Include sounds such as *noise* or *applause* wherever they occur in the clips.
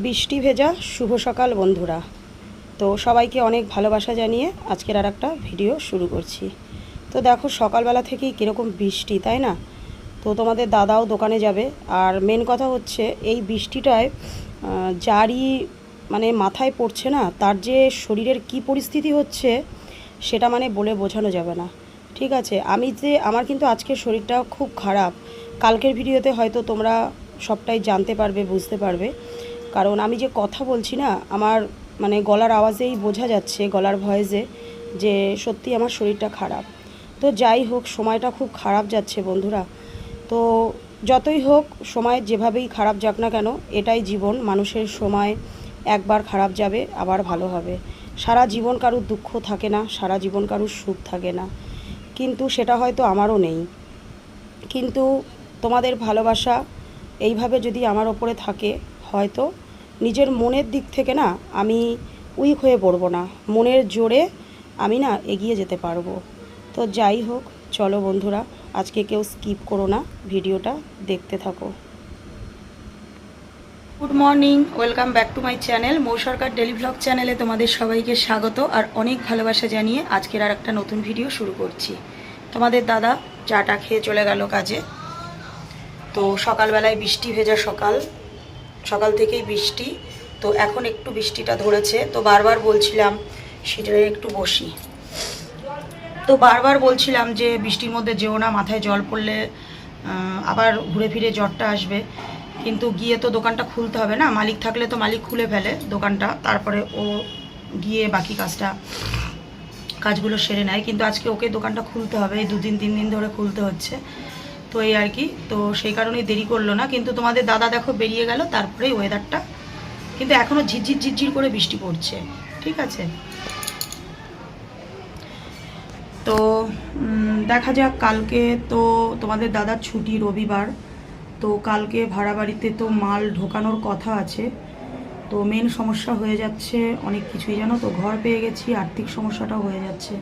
বৃষ্টি ভেজা, শুভ সকাল বন্ধুরা। তো সবাইকে অনেক ভালোবাসা জানিয়ে আজকের আর একটা ভিডিও শুরু করছি। তো দেখো সকালবেলা থেকেই কীরকম বৃষ্টি, তাই না? তো তোমাদের দাদাও দোকানে যাবে। আর মেন কথা হচ্ছে এই বৃষ্টিটায় যারই মানে মাথায় পড়ছে না, তার যে শরীরের কি পরিস্থিতি হচ্ছে, সেটা মানে বলে বোঝানো যাবে না। ঠিক আছে, আমি যে, আমার কিন্তু আজকের শরীরটা খুব খারাপ। কালকের ভিডিওতে হয়তো তোমরা সবটাই জানতে পারবে, বুঝতে পারবে। কারণ আমি যে কথা বলছি না, আমার মানে গলার আওয়াজেই বোঝা যাচ্ছে, গলার ভয়েসে, যে সত্যি আমার শরীরটা খারাপ। তো যাই হোক, সময়টা খুব খারাপ যাচ্ছে বন্ধুরা। তো যতই হোক, সময় যেভাবেই খারাপ যাক না কেন, এটাই জীবন। মানুষের সময় একবার খারাপ যাবে, আবার ভালো হবে। সারা জীবন কারুর দুঃখ থাকে না, সারা জীবন কারুর সুখ থাকে না। কিন্তু সেটা হয়তো আমারও নেই। কিন্তু তোমাদের ভালোবাসা এইভাবে যদি আমার ওপরে থাকে, হয়তো নিজের মনের দিক থেকে না আমি উইক হয়ে পড়ব না। মনের জোরে আমি না এগিয়ে যেতে পারব। তো যাই হোক, চলো বন্ধুরা, আজকে কেউ স্কিপ করো না ভিডিওটা, দেখতে থাকো। Good morning, welcome back to my channel, Mou Sarkar daily vlog চ্যানেলে তোমাদের সবাইকে স্বাগত, আর অনেক ভালোবাসা জানিয়ে আজকের আর একটা নতুন ভিডিও শুরু করছি। তোমাদের দাদা চাটা খেয়ে চলে গেল কাজে। তো সকালবেলায় বৃষ্টি ভেজা সকাল সকাল থেকেই বৃষ্টি, তো এখন একটু বৃষ্টিটা ধরেছে, তো বারবার বলছিলাম সেটা একটু বসি। তো বারবার বলছিলাম যে বৃষ্টির মধ্যে যেও না, মাথায় জল পড়লে আবার ঘুরে ফিরে জ্বরটা আসবে। কিন্তু গিয়ে তো দোকানটা খুলতে হবে না, মালিক থাকলে তো মালিক খুলে ফেলে দোকানটা, তারপরে ও গিয়ে বাকি কাজটা, কাজগুলো সেরে নেয়। কিন্তু আজকে ওকে দোকানটা খুলতে হবে, এই দুদিন, তিন দিন ধরে খুলতে হচ্ছে। তো এই আর কি। তো সেই কারণেই দেরি করল না। কিন্তু তোমাদের দাদা দেখো বেরিয়ে গেল, তারপরেই ওয়েদারটা কিন্তু এখনও ঝিরঝির ঝিরঝির করে বৃষ্টি পড়ছে। ঠিক আছে? তো দেখা যাক, কালকে তো তোমাদের দাদার ছুটি রবিবার। তো কালকে ভাড়া বাড়িতে তো মাল ঢোকানোর কথা আছে। তো মেন সমস্যা হয়ে যাচ্ছে অনেক কিছুই, জানো তো? ঘর পেয়ে গেছি, আর্থিক সমস্যাটাও হয়ে যাচ্ছে।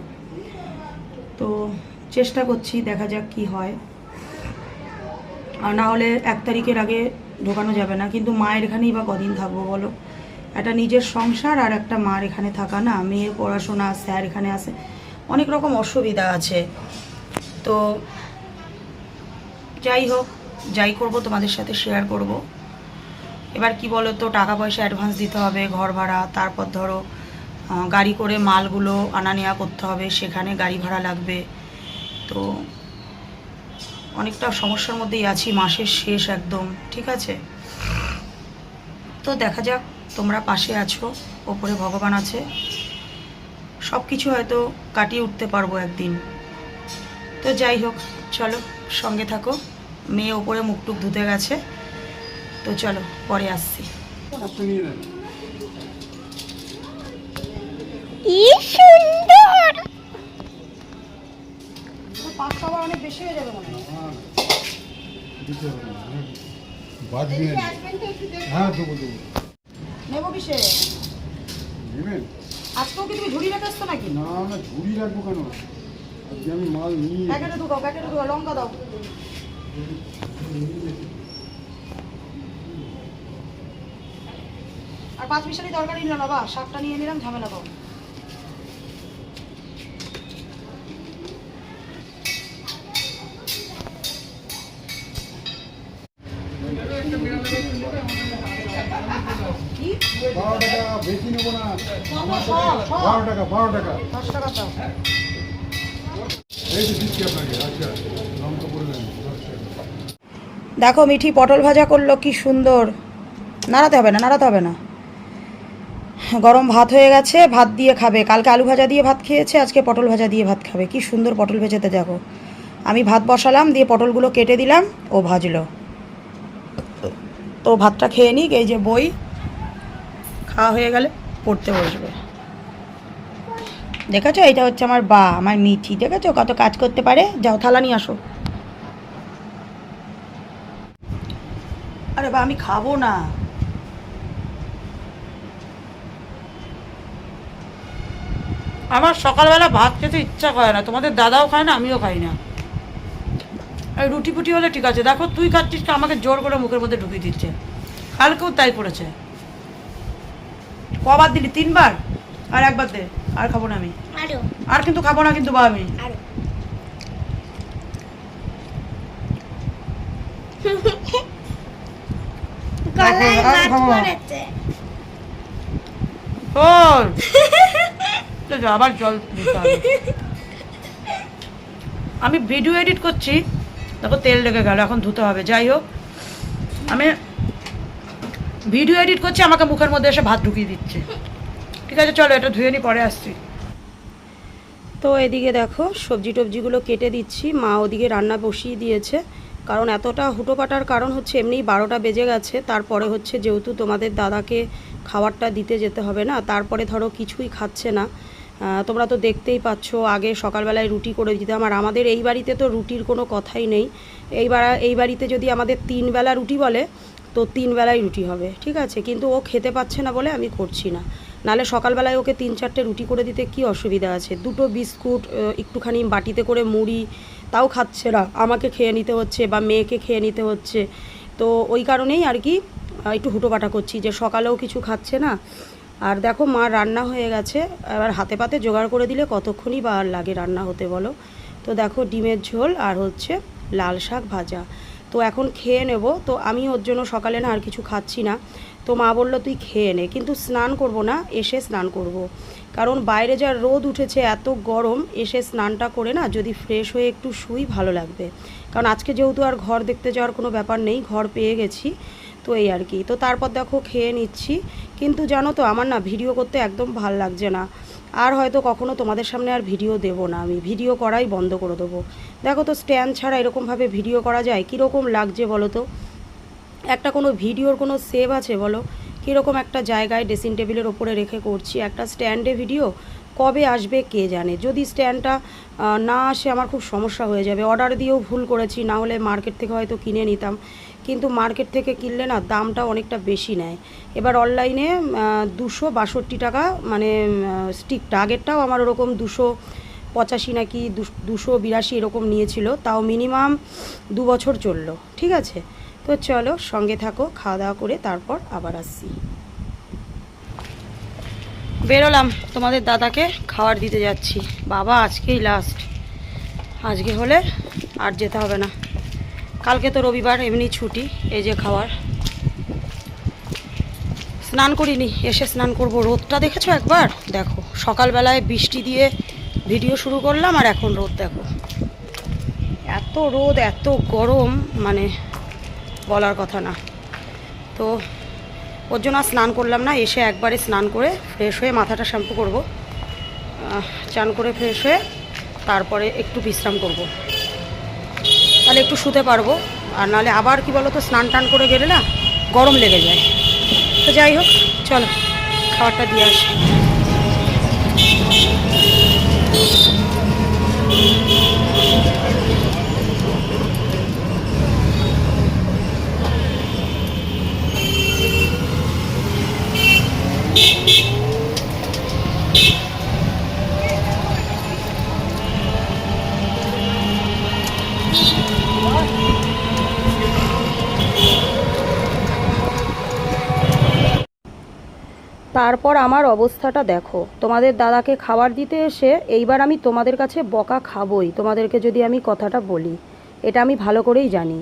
তো চেষ্টা করছি, দেখা যাক কি হয়। আর না হলে এক তারিখের আগে ঢোকানো যাবে না। কিন্তু মায়ের এখানেই বা কদিন থাকব বলো? একটা নিজের সংসার আর একটা মার এখানে থাকা না। মেয়ের পড়াশোনা, স্যার এখানে আসে অনেক রকম অসুবিধা আছে। তো যাই হোক, যাই করব, তোমাদের সাথে শেয়ার করব। এবার কি বলো তো, টাকা পয়সা অ্যাডভান্স দিতে হবে, ঘর ভাড়া, তারপর ধরো গাড়ি করে মালগুলো আনা নেওয়া করতে হবে, সেখানে গাড়ি ভাড়া লাগবে। তো অনেকটা সমস্যার মধ্যেই আছি মাসের শেষ একদম ঠিক আছে? তো দেখা যাক তোমরা পাশে আছো ওপরে ভগবান আছে। সব কিছু হয়তো কাটিয়ে উঠতে পারব একদিন। তো যাই হোক চলো সঙ্গে থাকো। মেয়ে ওপরে মুখটুক ধুতে গেছে। তো চলো পরে আসছি। কি আবার অনেক বেশি হয়ে যাবে মনে হয়। না। হ্যাঁ দেবো দেবো। নেব কিসে? নেবেন? আজকেও কি তুমি ঝুড়ি রেখে আসতো নাকি? না না ঝুড়ি রাখব কেন? আজকে আমি মাল নিয়ে প্যাকেটে ঢুকাও প্যাকেটে ঢুকাও লঙ্কা দাও। আর পাঁচ মিশালি তরকারি নিলাম বাবা শাকটা নিয়ে নিলাম ঝামেলা পাবো বারো টাকা বেশি না। বারো টাকা বারো টাকা দশ টাকা দাও দেখো, মিঠি পটল ভাজা করল, কি সুন্দর। নাড়াতে হবে না, নাড়াতে হবে না। গরম ভাত হয়ে গেছে, ভাত দিয়ে খাবে। কালকে আলু ভাজা দিয়ে ভাত খেয়েছে, আজকে পটল ভাজা দিয়ে ভাত খাবে। কি সুন্দর পটল ভেজেতে দেখো। আমি ভাত বসালাম, দিয়ে পটলগুলো কেটে দিলাম, ও ভাজলো। তো ভাতটা খেয়ে নিক, এই যে বই খাওয়া হয়ে গেলে পড়তে বসবে। দেখেছ? এটা হচ্ছে আমার বা, আমার মিঠি। দেখেছ? কত কাজ করতে পারে? যাও, থালা নিয়ে আসো। আরে বা, আমি খাব না। আমার সকালবেলা ভাত খেতে ইচ্ছা করে না। তোমাদের দাদাও খায় না, আমিও খাই না। রুটি ফুটি হলে ঠিক আছে। দেখো তুই খাচ্ছিস তো আমাকে জোর করে মুখের মধ্যে ঢুকিয়ে দিচ্ছে। কালকেও তাই করেছে। কবার দিলি? তিনবার? আর একবার দে। আর খাব না আমি। আর। কিন্তু খাব না কিন্তু বা আমি। *laughs* পড়েছে। *laughs* আবার জল আমি ভিডিও এডিট করছি। দেখো, তেল লেগে গেল, এখন ধুতে হবে। যাই হোক, আমি ভিডিও এডিট করছি, আমাকে মুখের মধ্যে এসে ভাত ঢুকিয়ে দিচ্ছে। ঠিক আছে, চলো, এটা ধুয়ে নি, পরে আসছি। তো এদিকে দেখো, সবজি টবজিগুলো কেটে দিচ্ছি। মা ওদিকে রান্না বসিয়ে দিয়েছে। কারণ এতটা হুটোপাটার কারণ হচ্ছে, এমনিই বারোটা বেজে গেছে। তারপরে হচ্ছে, যেহেতু তোমাদের দাদাকে খাবারটা দিতে যেতে হবে না, তারপরে ধরো কিছুই খাচ্ছে না। তোমরা তো দেখতেই পাচ্ছ, আগে সকালবেলায় রুটি করে দিতাম, আর আমাদের এই বাড়িতে তো রুটির কোনো কথাই নেই। এইবার, এই বাড়িতে যদি আমাদের তিন বেলা রুটি বলে, তো তিন বেলায় রুটি হবে, ঠিক আছে? কিন্তু ও খেতে পাচ্ছে না বলে আমি করছি না। নালে সকালবেলায় ওকে তিন চারটে রুটি করে দিতে কি অসুবিধা আছে? দুটো বিস্কুট একটুখানি বাটিতে করে মুড়ি, তাও খাচ্ছে না। আমাকে খেয়ে নিতে হচ্ছে বা মেয়েকে খেয়ে নিতে হচ্ছে। তো ওই কারণেই আর কি একটু হুটোপাটা করছি যে সকালেও কিছু খাচ্ছে না আর দেখো মা রান্না হয়ে গেছে। এবার হাতে পাতে জোগাড় করে দিলে কতক্ষণই বা আর লাগে রান্না হতে বলো। তো দেখো ডিমের ঝোল আর হচ্ছে লাল শাক ভাজা। তো এখন খেয়ে নেব। তো আমি ওর জন্য সকালে না আর কিছু খাচ্ছি না। তো মা বলল, তুই খেয়ে নে। কিন্তু স্নান করব না, এসে স্নান করব। কারণ বাইরে যা রোদ উঠেছে, এত গরম, এসে স্নানটা করে না যদি ফ্রেশ হয়ে একটু শুই ভালো লাগবে। কারণ আজকে যেহেতু আর ঘর দেখতে যাওয়ার কোনো ব্যাপার নেই, ঘর পেয়ে গেছি। তো এই আর কি। তো তারপর দেখো খেয়ে নিচ্ছি। কিন্তু জানো তো, আমার না ভিডিও করতে একদম ভালো লাগছে না। আর হয়তো কখনো তোমাদের সামনে আর ভিডিও দেব না। আমি ভিডিও করাই বন্ধ করে দেবো। দেখো তো, স্ট্যান্ড ছাড়া এরকমভাবে ভিডিও করা যায়? কীরকম লাগছে বলো তো? একটা কোনো ভিডিওর কোনো সেভ আছে বলো? কীরকম একটা জায়গায় ড্রেসিং টেবিলের ওপরে রেখে করছি? একটা স্ট্যান্ডে ভিডিও? কবে আসবে কে জানে? যদি স্ট্যান্ডটা না আসে আমার খুব সমস্যা হয়ে যাবে। অর্ডার দিয়েও ভুল করেছি, না হলে মার্কেট থেকে হয়তো কিনে নিতাম। কিন্তু মার্কেট থেকে কিনলে না দামটা অনেকটা বেশি নেয়। এবার অনলাইনে দুশো বাষট্টি টাকা মানে স্টিকটা আগেরটাও আমার ওরকম দুশো পঁচাশি নাকি দুশো বিরাশি এরকম নিয়েছিল, তাও মিনিমাম দু বছর চলল, ঠিক আছে? তো চলো সঙ্গে থাকো, খাওয়া দাওয়া করে তারপর আবার আসছি। বেরোলাম, তোমাদের দাদাকে খাবার দিতে যাচ্ছি। বাবা আজকেই লাস্ট আজকে হলে আর যেতে হবে না। কালকে তো রবিবার, এমনি ছুটি, এই যে খাওয়ার। স্নান করিনি, এসে স্নান করব। রোদটা দেখেছ একবার? দেখো, সকালবেলায় বৃষ্টি দিয়ে ভিডিও শুরু করলাম, আর এখন রোদ দেখো। এত রোদ, এত গরম মানে বলার কথা না। তো ওর জন্য স্নান করলাম না, এসে একবারে স্নান করে ফ্রেশ হয়ে মাথাটা শ্যাম্পু করব। চান করে ফ্রেশ হয়ে তারপরে একটু বিশ্রাম করব। তাহলে একটু শুতে পারব। আর নাহলে আবার কি বলো তো স্নান টান করে গেলে না গরম লেগে যায়। তো যাই হোক, চলো, খাবারটা দিয়ে আসি। তারপর আমার অবস্থাটা দেখো। তোমাদের দাদাকে খাবার দিতে এসে এইবার আমি তোমাদের কাছে বকা খাবই। তোমাদেরকে যদি আমি কথাটা বলি, এটা আমি ভালো করেই জানি।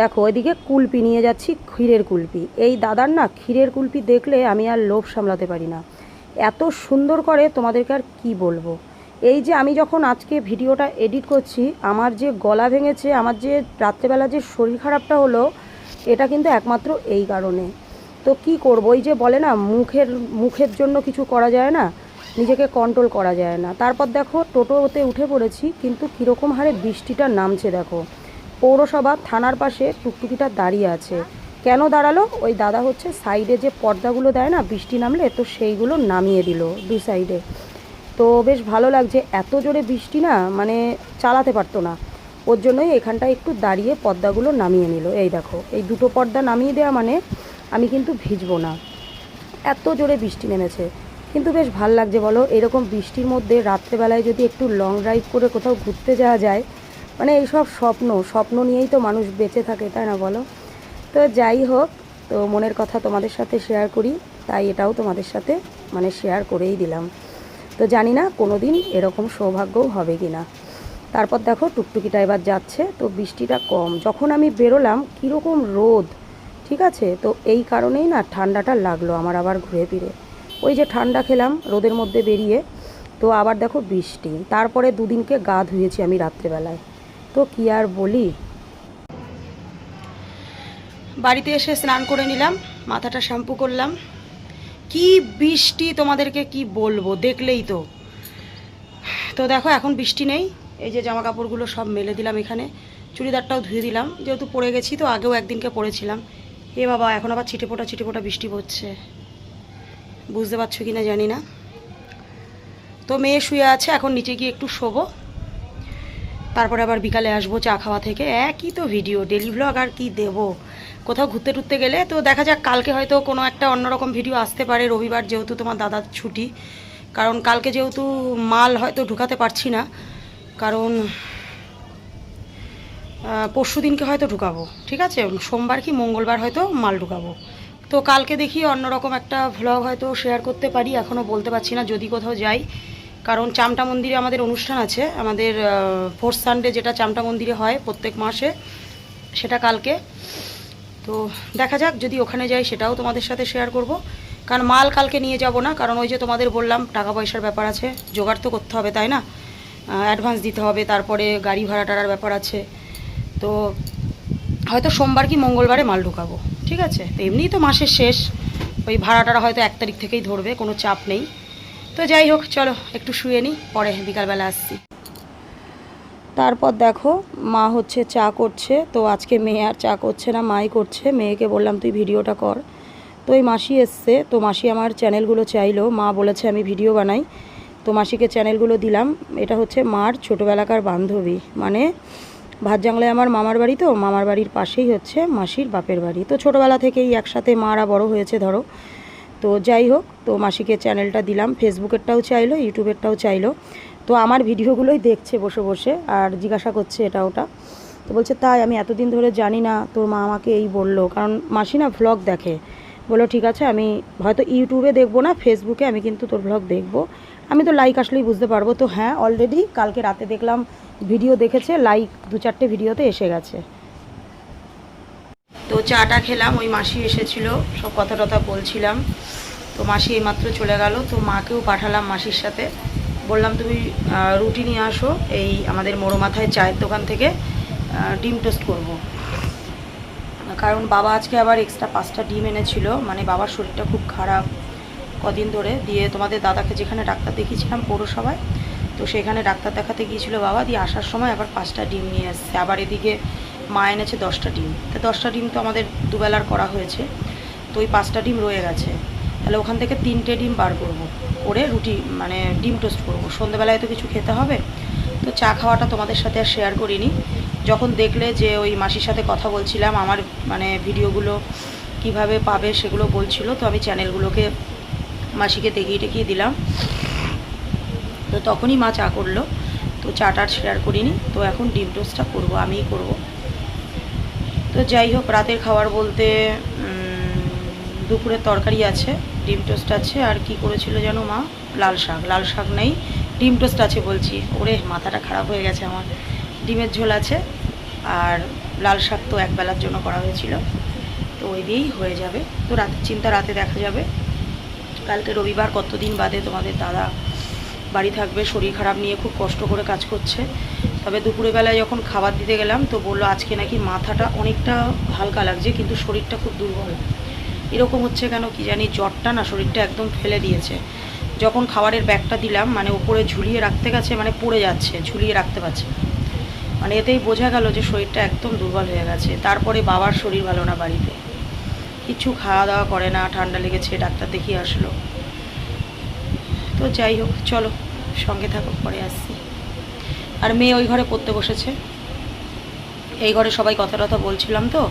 দেখো, ওইদিকে কুলপি নিয়ে যাচ্ছি, ক্ষীরের কুলপি। এই দাদার না ক্ষীরের কুলপি দেখলে আমি আর লোভ সামলাতে পারি না। এত সুন্দর করে তোমাদেরকে আর কী বলব? এই যে আমি যখন আজকে ভিডিওটা এডিট করছি, আমার যে গলা ভেঙেছে, আমার যে রাত্রেবেলা যে শরীর খারাপটা হলো, এটা কিন্তু একমাত্র এই কারণে। তো কি করব? ওই যে বলে না, মুখের মুখের জন্য কিছু করা যায় না, নিজেকে কন্ট্রোল করা যায় না। তারপর দেখো, টোটোতে উঠে পড়েছি, কিন্তু কীরকম হারে বৃষ্টিটা নামছে দেখো। পৌরসভা থানার পাশে টুকটুকিটা দাঁড়িয়ে আছে। কেন দাঁড়াল? ওই দাদা হচ্ছে সাইডে যে পর্দাগুলো দেয় না, বৃষ্টি নামলে, তো সেইগুলো নামিয়ে দিল দু সাইডে। তো বেশ ভালো লাগছে, এত জোরে বৃষ্টি না মানে চালাতে পারতো না। ওর জন্যই এখানটায় একটু দাঁড়িয়ে পর্দাগুলো নামিয়ে নিল। এই দেখো, এই দুটো পর্দা নামিয়ে দেওয়া মানে আমি কিন্তু ভিজবো না। এত জোরে বৃষ্টি নেমেছে। কিন্তু বেশ ভালো লাগছে বলো, এরকম বৃষ্টির মধ্যে রাত্রেবেলায় যদি একটু লং ড্রাইভ করে কোথাও ঘুরতে যাওয়া যায় মানে এইসব স্বপ্ন স্বপ্ন নিয়েই তো মানুষ বেঁচে থাকে, তাই না বলো? তো যাই হোক, তো মনের কথা তোমাদের সাথে শেয়ার করি, তাই এটাও তোমাদের সাথে মানে শেয়ার করেই দিলাম। তো জানি না কোনো দিন এরকম সৌভাগ্যও হবে কি না তারপর দেখো টুকটুকিটা এবার যাচ্ছে, তো বৃষ্টিটা কম। যখন আমি বেরোলাম, কীরকম রোদ ঠিক আছে? তো এই কারণেই না ঠান্ডাটা লাগল আমার আবার ঘুরে ফিরে। ওই যে ঠান্ডা খেলাম রোদের মধ্যে বেরিয়ে। তো আবার দেখো বৃষ্টি। তারপরে দুদিনকে গা ধুয়েছি আমি রাত্রেবেলায়। তো কি আর বলি? বাড়িতে এসে স্নান করে নিলাম, মাথাটা শ্যাম্পু করলাম। কি বৃষ্টি তোমাদেরকে কি বলব? দেখলেই তো। তো দেখো এখন বৃষ্টি নেই। এই যে জামা কাপড়গুলো সব মেলে দিলাম এখানে। চুড়িদারটাও ধুয়ে দিলাম। যেহেতু পরে গেছি তো আগেও একদিনকে পরেছিলাম। এ বাবা, এখন আবার ছিটেফোঁটা ছিটেফোঁটা বৃষ্টি পড়ছে। বুঝতে পারছ কি না জানি না। তো মেয়ে শুয়ে আছে, এখন নিচে গিয়ে একটু শোবো। তারপরে আবার বিকালে আসব চা খাওয়া থেকে। একই তো ভিডিও ডেলি ভ্লগ আর কি দেব? কোথাও ঘুরতে টুরতে গেলে তো দেখা যাক, কালকে হয়তো কোনো একটা অন্যরকম ভিডিও আসতে পারে। রবিবার যেহেতু তোমার দাদার ছুটি, কারণ কালকে যেহেতু মাল হয়তো ঢুকাতে পারছি না, কারণ পরশু দিনকে হয়তো ঢুকাবো, ঠিক আছে? সোমবার কি মঙ্গলবার হয়তো মাল ঢুকাবো। তো কালকে দেখি অন্যরকম একটা ভ্লগ হয়তো শেয়ার করতে পারি এখনও বলতে পারছি না যদি কোথাও যাই। কারণ চামটা মন্দিরে আমাদের অনুষ্ঠান আছে, আমাদের ফোর্থ সানডে যেটা চামটা মন্দিরে হয় প্রত্যেক মাসে, সেটা কালকে। তো দেখা যাক, যদি ওখানে যাই সেটাও তোমাদের সাথে শেয়ার করব। কারণ মাল কালকে নিয়ে যাব না, কারণ ওই যে তোমাদের বললাম, টাকা পয়সার ব্যাপার আছে, জোগাড় তো করতে হবে, তাই না? অ্যাডভান্স দিতে হবে, তারপরে গাড়ি ভাড়া টাড়ার ব্যাপার আছে। তো হয়তো সোমবার কি মঙ্গলবারে মাল ঢুকাবো, ঠিক আছে? তো এমনিই তো মাসের শেষ, ওই ভাড়াটারা হয়তো এক তারিখ থেকেই ধরবে, কোনো চাপ নেই। তো যাই হোক, চলো, একটু শুয়ে নিই পরে বিকালবেলা আসছি। তারপর দেখো, মা হচ্ছে চা করছে, তো আজকে মেয়ে আর চা করছে না, মাই করছে। মেয়েকে বললাম, তুই ভিডিওটা কর। তো ওই মাসি এসছে, তো মাসি আমার চ্যানেলগুলো চাইলো। মা বলেছে, আমি ভিডিও বানাই। তো মাসিকে চ্যানেলগুলো দিলাম। এটা হচ্ছে মার ছোটোবেলাকার বান্ধবী। মানে ভাতজাংলায় আমার মামার বাড়ি তো, মামার বাড়ির পাশেই হচ্ছে মাসির বাপের বাড়ি। তো ছোটোবেলা থেকেই একসাথে মারা বড় হয়েছে, ধরো। তো যাই হোক, তো মাসিকে চ্যানেলটা দিলাম, ফেসবুকেরটাও চাইলো, ইউটিউবেরটাও চাইলো। তো আমার ভিডিওগুলোই দেখছে বসে বসে আর জিজ্ঞাসা করছে এটা ওটা। তো বলছে, তাই আমি এতদিন ধরে জানি না, তোর মা আমাকে এই বলল। কারণ মাসি না ভ্লগ দেখে। বলল, ঠিক আছে, আমি হয়তো ইউটিউবে দেখব না, ফেসবুকে আমি কিন্তু তোর ভ্লগ দেখব। আমি তো লাইক আসলেই বুঝতে পারব। তো হ্যাঁ অলরেডি কালকে রাতে দেখলাম ভিডিও দেখেছে লাইক দু চারটে ভিডিওতে এসে গেছে। তো চাটা খেলাম, ওই মাসি এসেছিল, সব কথা টথা বলছিলাম। তো মাসি এইমাত্র চলে গেল, তো মাকেও পাঠালাম মাসির সাথে। বললাম, তুমি রুটি নিয়ে আসো, এই আমাদের মোড়ো মাথায় চায়ের দোকান থেকে ডিম টোস্ট করব। কারণ বাবা আজকে আবার এক্সট্রা পাঁচটা ডিম এনেছিল মানে বাবার শরীরটা খুব খারাপ। কদিন ধরে দিয়ে তোমাদের দাদাকে যেখানে ডাক্তার দেখিয়েছিলাম পৌরসভায়, তো সেখানে ডাক্তার দেখাতে গিয়েছিল বাবা, দিয়ে আসার সময় আবার পাঁচটা ডিম নিয়ে এসছে। আবার এদিকে মা এনেছে দশটা ডিম। তো দশটা ডিম তো আমাদের দুবেলার করা হয়েছে, তো ওই পাঁচটা ডিম রয়ে গেছে। তাহলে ওখান থেকে তিনটে ডিম বার করব, করে রুটি মানে ডিম টোস্ট করব। সন্ধ্যেবেলায় তো কিছু খেতে হবে, তো চা খাওয়াটা তোমাদের সাথে আর শেয়ার করিনি। যখন দেখলে যে ওই মাসির সাথে কথা বলছিলাম, আমার মানে ভিডিওগুলো কীভাবে পাবে সেগুলো বলছিল, তো আমি চ্যানেলগুলোকে মাসিকে টেকিয়ে দিলাম। তো তখনই মা চা করল। তো চাটা শেয়ার করিনি। তো এখন ডিম টোস্টটা করব, আমিই করব। তো যাই হোক, রাতের খাবার বলতে দুপুরের তরকারি আছে, ডিম টোস্ট আছে। আর কি করেছিল যেন মা? লাল শাক। লাল শাক নেই, ডিম টোস্ট আছে বলছি। ওরে, মাথাটা খারাপ হয়ে গেছে আমার। ডিমের ঝোল আছে। আর লাল শাক তো একবেলার জন্য করা হয়েছিল। তো ওই দিয়েই হয়ে যাবে। তো রাতের চিন্তা রাতে দেখা যাবে। কালকে রবিবার কতদিন বাদে তোমাদের দাদা বাড়ি থাকবে, শরীর খারাপ নিয়ে খুব কষ্ট করে কাজ করছে। তবে দুপুরবেলায় যখন খাবার দিতে গেলাম, তো বলল আজকে নাকি মাথাটা অনেকটা হালকা লাগছে, কিন্তু শরীরটা খুব দুর্বল। এরকম হচ্ছে কেন কি জানি, জ্বরটা না শরীরটা একদম ফেলে দিয়েছে। যখন খাবারের ব্যাগটা দিলাম মানে ওপরে ঝুলিয়ে রাখতে গেছে মানে পড়ে যাচ্ছে, ঝুলিয়ে রাখতে পারছে মানে এতেই বোঝা গেল যে শরীরটা একদম দুর্বল হয়ে গেছে। তারপরে বাবার শরীর ভালো না বাড়িতে। কিছু খাওয়া দাওয়া করে না, ঠান্ডা লেগেছে, ডাক্তার দেখিয়ে আসলো। তো যাই হোক, চলো, সঙ্গে থাকো, পরে আসছি। আর মেয়ে ওই ঘরে পড়তে বসেছে। এই ঘরে সবাই কথা টথা বলছিলাম তো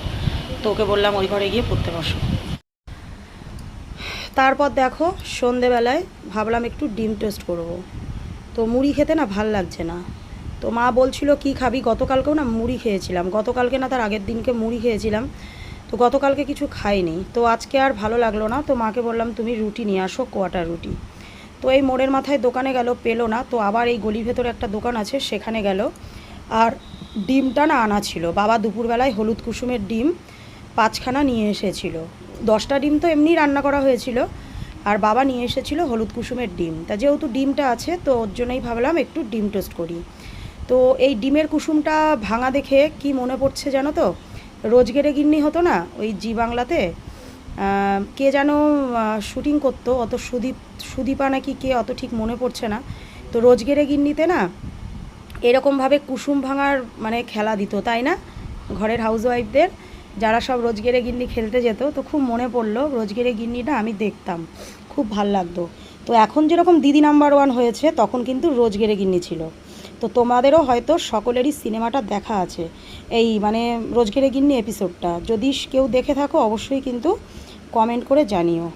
তো ওকে বললাম ওই ঘরে গিয়ে পড়তে বসো। তারপর দেখো, সন্ধেবেলায় ভাবলাম একটু ডিম টোস্ট করব। তো মুড়ি খেতে না ভালো লাগছে না। তো মা বলছিল, কি খাবি? গতকালকেও না মুড়ি খেয়েছিলাম। গতকালকে না তার আগের দিনকে মুড়ি খেয়েছিলাম। তো গতকালকে কিছু খাইনি। তো আজকে আর ভালো লাগল না। তো মাকে বললাম, তুমি রুটি নিয়ে আসো কোয়াটার রুটি। তো এই মোড়ের মাথায় দোকানে গেল, পেল না। তো আবার এই গলির ভেতরে একটা দোকান আছে, সেখানে গেল। আর ডিমটা না আনা ছিল। বাবা দুপুরবেলায় হলুদ কুসুমের ডিম পাঁচখানা নিয়ে এসেছিল। দশটা ডিম তো এমনি রান্না করা হয়েছিল। আর বাবা নিয়ে এসেছিল হলুদ কুসুমের ডিম। তা যেহেতু ডিমটা আছে, তো ওর জন্যই ভাবলাম একটু ডিম টোস্ট করি। তো এই ডিমের কুসুমটা ভাঙা দেখে কি মনে পড়ছে জানো তো? রোজগেরে গিন্নি হতো না, ওই জি বাংলাতে কে যেন শুটিং করতো, অত সুদীপ, সুদীপা নাকি কে অত ঠিক মনে পড়ছে না। তো রোজগেরে গিন্নিতে না, এরকমভাবে কুসুম ভাঙার মানে খেলা দিত, তাই না? ঘরের হাউসওয়াইফদের, যারা সব রোজগেরে গিন্নি খেলতে যেত, তো খুব মনে পড়ল রোজগেরে গিন্নিটা আমি দেখতাম, খুব ভালো লাগতো। তো এখন যেরকম দিদি নাম্বার ওয়ান হয়েছে, তখন কিন্তু রোজগেরে গিন্নি ছিল। তো তোমাদেরও হয়তো সকলেরই সিনেমাটা দেখা আছে। এই মানে রোজগেরে গিন্নি এপিসোডটা যদি কেউ দেখে থাকো, অবশ্যই কিন্তু কমেন্ট করে জানিও।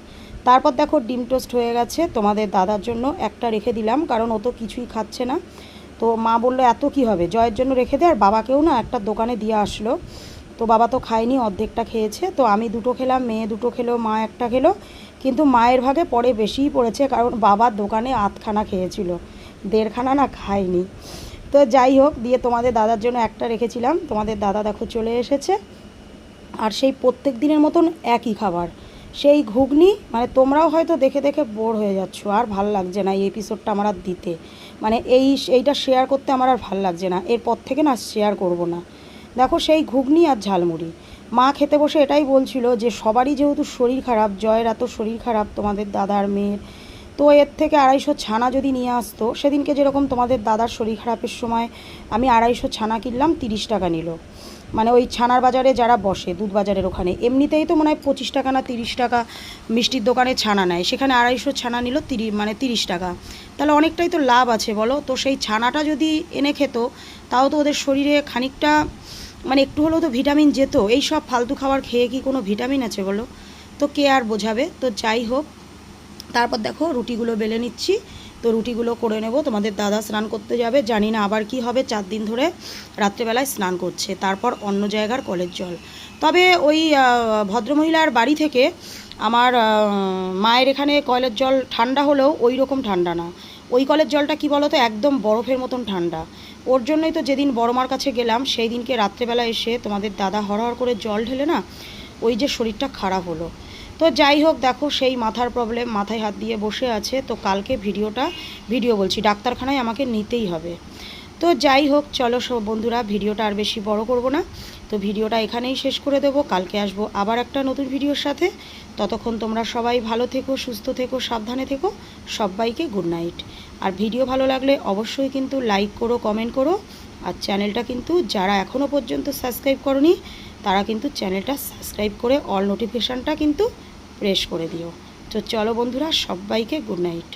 তারপর দেখো, ডিম টোস্ট হয়ে গেছে। তোমাদের দাদার জন্য একটা রেখে দিলাম, কারণ ও তো কিছুই খাচ্ছে না। তো মা বলল, এত কি হবে? জয়ের জন্য রেখে দে, আর বাবাকেও না একটা দোকানে দিয়ে আসলো। তো বাবা তো খায়নি, অর্ধেকটা খেয়েছে। তো আমি দুটো খেলাম, মেয়ে দুটো খেলো, মা একটা খেলো। কিন্তু মায়ের ভাগে পরে বেশিই পড়েছে, কারণ বাবার দোকানে আধখানা খেয়েছিল। দেড়খানা না খায়নি তো যাই হোক, দিয়ে তোমাদের দাদার জন্য একটা রেখেছিলাম। তোমাদের দাদা দেখো চলে এসেছে। আর সেই প্রত্যেক দিনের মতন একই খাবার। সেই ঘুগনি মানে তোমরাও হয়তো দেখে দেখে বোর হয়ে যাচ্ছ। আর ভালো লাগছে না এই এপিসোডটা আমার আর দিতে। মানে এই এইটা শেয়ার করতে আমার আর ভালো লাগছে না। এরপর থেকে না শেয়ার করব না। দেখো সেই ঘুগনি আর ঝালমুড়ি। মা খেতে বসে এটাই বলছিল যে, সবারই যেহেতু শরীর খারাপ, জয়ের এত শরীর খারাপ, তোমাদের দাদার মেয়ের তো এর থেকে আড়াইশো ছানা যদি নিয়ে আসতো, সেদিনকে যেরকম তোমাদের দাদার শরীর খারাপের সময় আমি আড়াইশো ছানা কিনলাম, তিরিশ টাকা নিল। মানে ওই ছানার বাজারে যারা বসে, দুধ বাজারের ওখানে, এমনিতেই তো মনে হয় পঁচিশ টাকা না তিরিশ টাকা মিষ্টির দোকানে ছানা নেয়। সেখানে আড়াইশো ছানা নিল তিরি মানে তিরিশ টাকা। তাহলে অনেকটাই তো লাভ আছে বলো? তো সেই ছানাটা যদি এনে খেত, তাও তো ওদের শরীরে খানিকটা মানে একটু হলেও তো ভিটামিন যেত। এই সব ফালতু খাবার খেয়ে কি কোনো ভিটামিন আছে বলো? তো কে আর বোঝাবে? তো যাই হোক তারপর দেখো রুটিগুলো বেলে নিচ্ছি। তো রুটিগুলো করে নেব। তোমাদের দাদা স্নান করতে যাবে। জানি না আবার কি হবে। চার দিন ধরে রাত্রেবেলায় স্নান করছে। তারপর অন্য জায়গার কলের জল। তবে ওই ভদ্রমহিলার বাড়ি থেকে আমার মায়ের এখানে কলের জল ঠান্ডা হলেও ওই রকম ঠান্ডা না। ওই কলের জলটা কি বলো তো একদম বরফের মতন ঠান্ডা। ওর জন্যই তো যেদিন বড়মার কাছে গেলাম, সেই দিনকে রাত্রেবেলা এসে তোমাদের দাদা হরহর করে জল ঢেলে না, ওই যে শরীরটা খারাপ হলো। তো যাই হোক, দেখো সেই মাথার প্রবলেম মাথায় হাত দিয়ে বসে আছে। তো কালকে ভিডিওটা ভিডিও বলছি, ডাক্তারখানায় আমাকে নিতেই হবে। তো যাই হোক, চলো সব বন্ধুরা, ভিডিওটা আর বেশি বড় করব না। তো ভিডিওটা এখানেই শেষ করে দেবো, কালকে আসব আবার একটা নতুন ভিডিওর সাথে। ততক্ষণ তোমরা সবাই ভালো থেকো, সুস্থ থেকো, সাবধানে থেকো, সবাইকে গুড নাইট আর ভিডিও ভালো লাগলে অবশ্যই কিন্তু লাইক করো কমেন্ট করো। আর চ্যানেলটা কিন্তু যারা এখনও পর্যন্ত সাবস্ক্রাইব করনি তারা কিন্তু চ্যানেলটা সাবস্ক্রাইব করে অল নোটিফিকেশানটা কিন্তু প্রেস করে দিও। তো চলো বন্ধুরা, সবাইকে গুড নাইট